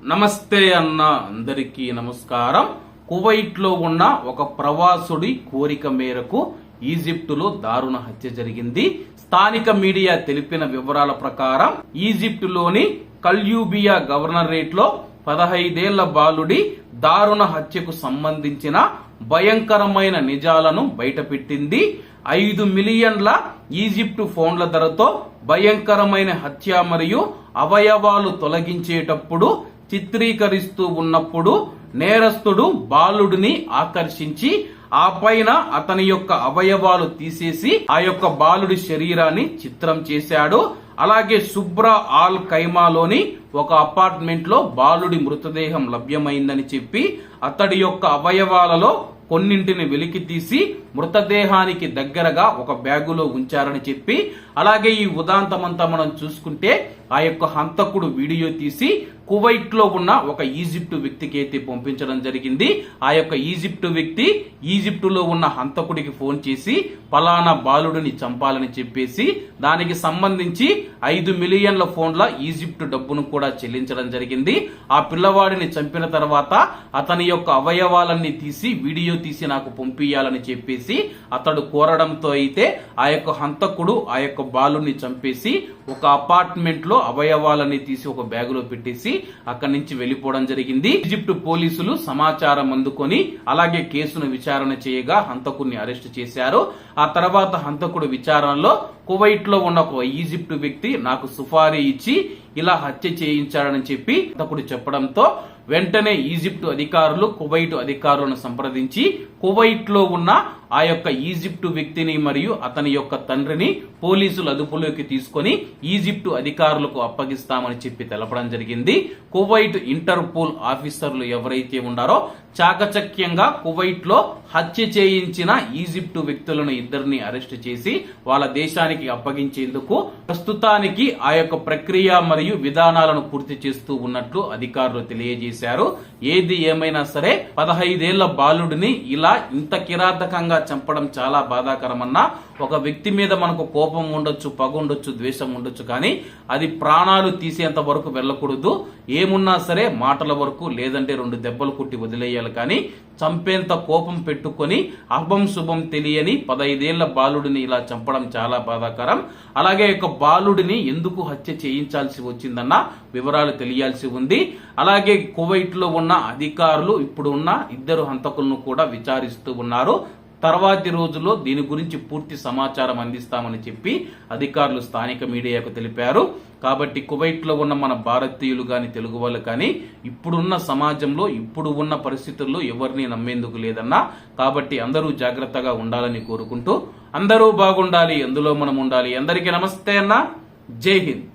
నమస్తే అన్న అందరికీ నమస్కారం. కువైట్లో ఉన్న ఒక ప్రవాసుడి కోరిక మేరకు ఈజిప్టులో దారుణ హత్య జరిగింది. స్థానిక మీడియా తెలిపిన వివరాల ప్రకారం ఈజిప్టులోని కల్యూబియా గవర్నరేట్లో పదహైదేళ్ళ బాలుడి దారుణ హత్యకు సంబంధించిన భయంకరమైన నిజాలను బయటపెట్టింది. ఐదు మిలియన్ల ఈజిప్టు ఫోన్ల ధరతో భయంకరమైన హత్య మరియు అవయవాలు తొలగించేటప్పుడు చిత్రీకరిస్తూ ఉన్నప్పుడు నేరస్తుడు బాలుడిని ఆకర్షించి ఆ పైన అతని యొక్క అవయవాలు తీసేసి ఆ యొక్క బాలుడి శరీరాన్ని చిత్రం చేశాడు. అలాగే సుబ్రా ఆల్ ఖైమాలోని ఒక అపార్ట్మెంట్లో బాలుడి మృతదేహం లభ్యమైందని చెప్పి అతడి యొక్క అవయవాలలో కొన్నింటిని వెలికి తీసి మృతదేహానికి దగ్గరగా ఒక బ్యాగులో ఉంచారని చెప్పి అలాగే ఈ ఉదాంతమంతా మనం చూసుకుంటే ఆ యొక్క హంతకుడు వీడియో తీసి కువైట్లో ఉన్న ఒక ఈజిప్టు వ్యక్తికి అయితే పంపించడం జరిగింది. ఆ యొక్క ఈజిప్టు వ్యక్తి ఈజిప్టులో ఉన్న హంతకుడికి ఫోన్ చేసి పలానా బాలుడిని చంపాలని చెప్పేసి దానికి సంబంధించి ఐదు మిలియన్ల ఫోన్ల ఈజిప్టు డబ్బును కూడా చెల్లించడం జరిగింది. ఆ పిల్లవాడిని చంపిన తర్వాత అతని యొక్క అవయవాలన్నీ తీసి వీడియో తీసి నాకు పంపించాలని చెప్పేసి అతడు కోరడంతో అయితే ఆ యొక్క హంతకుడు ఆ యొక్క బాలుని చంపేసి ఒక అపార్ట్మెంట్ అవయవాలని అవయవాలన్నీ తీసి ఒక బ్యాగులో పెట్టేసి అక్కడి నుంచి వెళ్ళిపోవడం జరిగింది. ఈజిప్ట్ పోలీసులు సమాచారం అందుకొని అలాగే కేసును విచారణ చేయగా హంతకుడిని అరెస్ట్ చేశారు. ఆ తర్వాత హంతకుడు విచారణలో కువైట్లో ఉన్న ఒక ఈజిప్ట్ వ్యక్తి నాకు సుఫారీ ఇచ్చి ఇలా హత్య చేయించాడని చెప్పి హంతకుడు చెప్పడంతో వెంటనే ఈజిప్టు అధికారులు కువైట్ అధికారులను సంప్రదించి కువైట్లో ఉన్న ఆ యొక్క ఈజిప్టు వ్యక్తిని మరియు అతని యొక్క తండ్రిని పోలీసులు అదుపులోకి తీసుకొని ఈజిప్టు అధికారులకు అప్పగిస్తామని చెప్పి తెలపడం జరిగింది. కువైట్ ఇంటర్పోల్ ఆఫీసర్లు ఎవరైతే ఉన్నారో చాకచక్యంగా కువైట్లో హత్య చేయించిన ఈజిప్టు వ్యక్తులను ఇద్దరిని అరెస్ట్ చేసి వాళ్ళ దేశానికి అప్పగించేందుకు ప్రస్తుతానికి ఆ యొక్క ప్రక్రియ మరియు విధానాలను పూర్తి చేస్తూ ఉన్నట్లు అధికారులు తెలియజేశారు. ఏది ఏమైనా సరే పదహైదేళ్ళ బాలుడిని ఇలా ఇంత కిరాతకంగా చంపడం చాలా బాధాకరమన్నా ఒక వ్యక్తి మీద మనకు కోపం ఉండొచ్చు పగ ఉండొచ్చు ద్వేషం ఉండొచ్చు కానీ అది ప్రాణాలు తీసేంత వరకు వెళ్ళకూడదు. ఏమున్నా సరే మాటల వరకు లేదంటే రెండు దెబ్బలు కుట్టి వదిలేయాలి కానీ చంపేంత కోపం పెట్టుకొని అభం శుభం తెలియని పదైదేళ్ళ బాలుడిని ఇలా చంపడం చాలా బాధాకరం. అలాగే ఒక బాలుడిని ఎందుకు హత్య చేయించాల్సి వచ్చిందన్న వివరాలు తెలియాల్సి ఉంది. అలాగే కువైట్లో ఉన్న అధికారులు ఇప్పుడు ఉన్న ఇద్దరు హంతకులను కూడా విచారిస్తూ ఉన్నారు. తర్వాతి రోజుల్లో దీని గురించి పూర్తి సమాచారం అందిస్తామని చెప్పి అధికారులు స్థానిక మీడియాకు తెలిపారు. కాబట్టి కువైట్లో ఉన్న మన భారతీయులు కానీ తెలుగు వాళ్ళు కానీ ఇప్పుడున్న సమాజంలో ఇప్పుడు ఉన్న పరిస్థితుల్లో ఎవరిని నమ్మేందుకు లేదన్నా కాబట్టి అందరూ జాగ్రత్తగా ఉండాలని కోరుకుంటూ అందరూ బాగుండాలి అందులో మనం ఉండాలి. అందరికీ నమస్తే అన్న. జై హింద్.